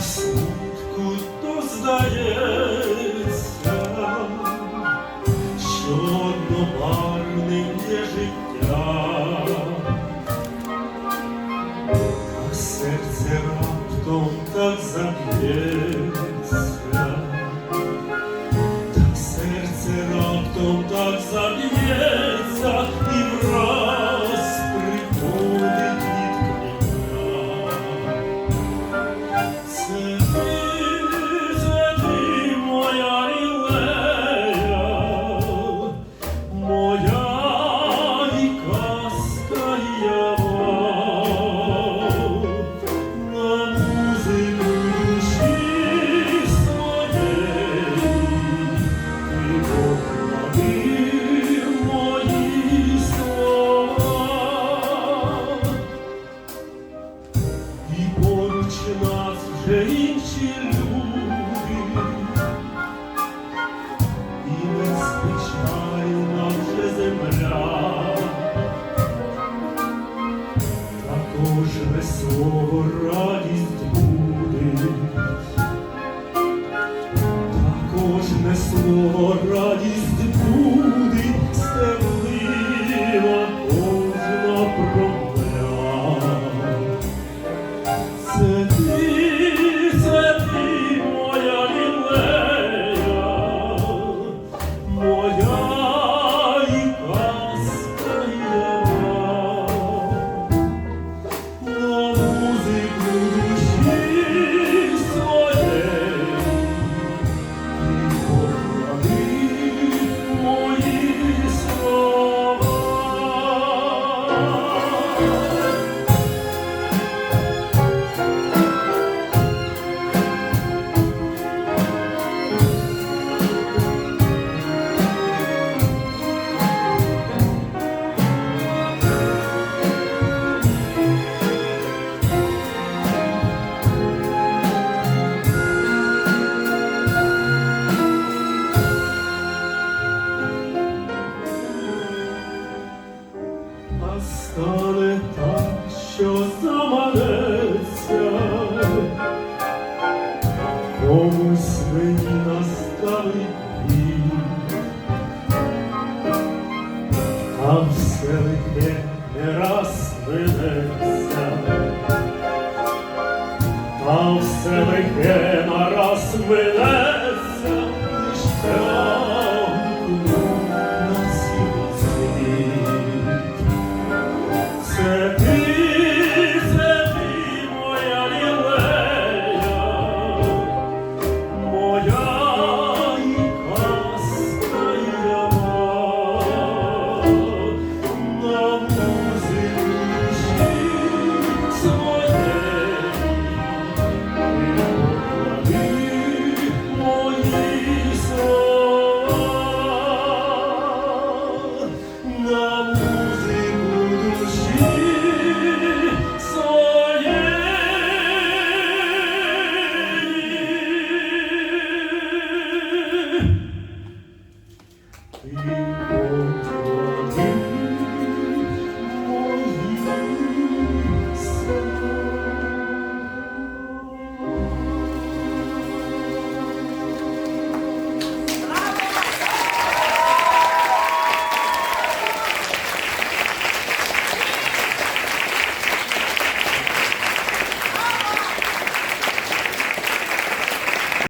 смутку, то здається, що одномарним є життя, а серце раптом так заб'є. your. Там селихи не раз минеться, там все лихе нараз минеться.